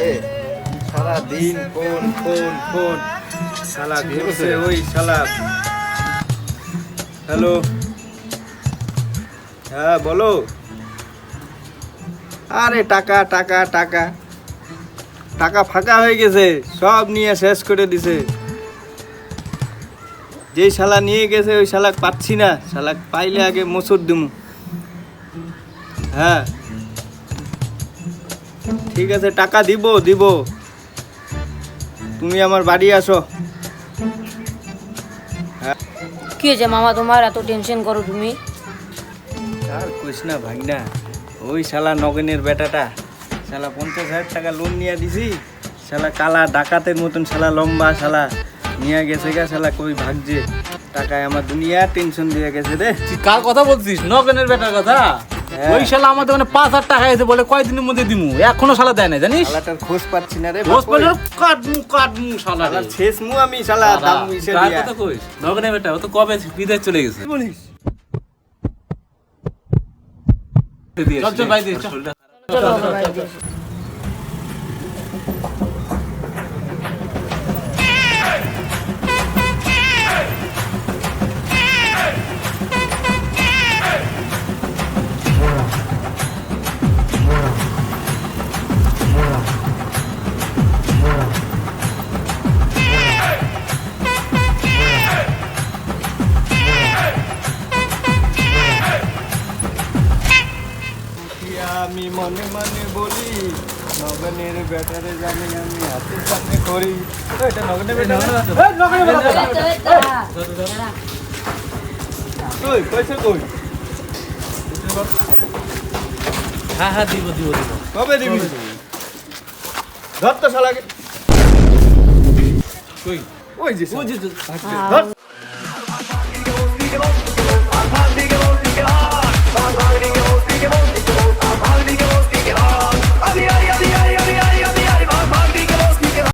করে সারা দিন phone phone phone শালা ঘুরছে ওই শালা হ্যালো। হ্যাঁ বলো। আরে টাকা টাকা টাকা। টাকা ফাঁকা হয়ে গেছে সব নিয়ে শেষ করে দিছে। যেই শালা নিয়ে গেছে ওই শালাক পাচ্ছি না। শালাক পাইলে আগে মসুর দিমু। হ্যাঁ। ঠিক আছে টাকা দিব দিব। তুমি আমার বাড়ি আসো। কি হয়েছে মামা তোমার? এত টেনশন করো তুমি। আর কইস না ভাগনা ওই শালা নগেনের বেটাটা শালা পঞ্চাশ হাজার টাকা লোন নিয়ে দিছি শালা কালা ডাকাতের মতন শালা লম্বা শালা নিয়ে গেছে গা শালা কই ভাগছে টাকায় আমার দুনিয়া টেনশন দিয়ে গেছে রে। তুই কার কথা বলছিস? নগেনের বেটার কথা? হ্যাঁ। ওই শালা আমাদের মানে পাঁচ হাজার টাকা এসে বলে কয়দিনের মধ্যে দিমু? এখনও শালা দেয় না জানিস? শালাটার খোঁজ পাচ্ছি না রে খোঁজ পেলে কাটমু কাটমু শালা শেষ মু আমি শালা দাম মিশে দিয়া। কথা কইস? নগনে বেটা ও তো কবে বিদেশ চলে গেছে? বলিস? চল চল ভাই চল। চলো আমি মনে মনে বলি নগনের বেটারে জানি আমি হাতের সামনে করি। ও, এটা নগনের বেটা না? এই, নগনের বেটা, নগনের বেটা। কই পয়সা কই? হ্যাঁ হ্যাঁ দিব দিব দিব। কবে দিবি? ধর তো শালাকে। কই? ওই যে ওই যে ধর।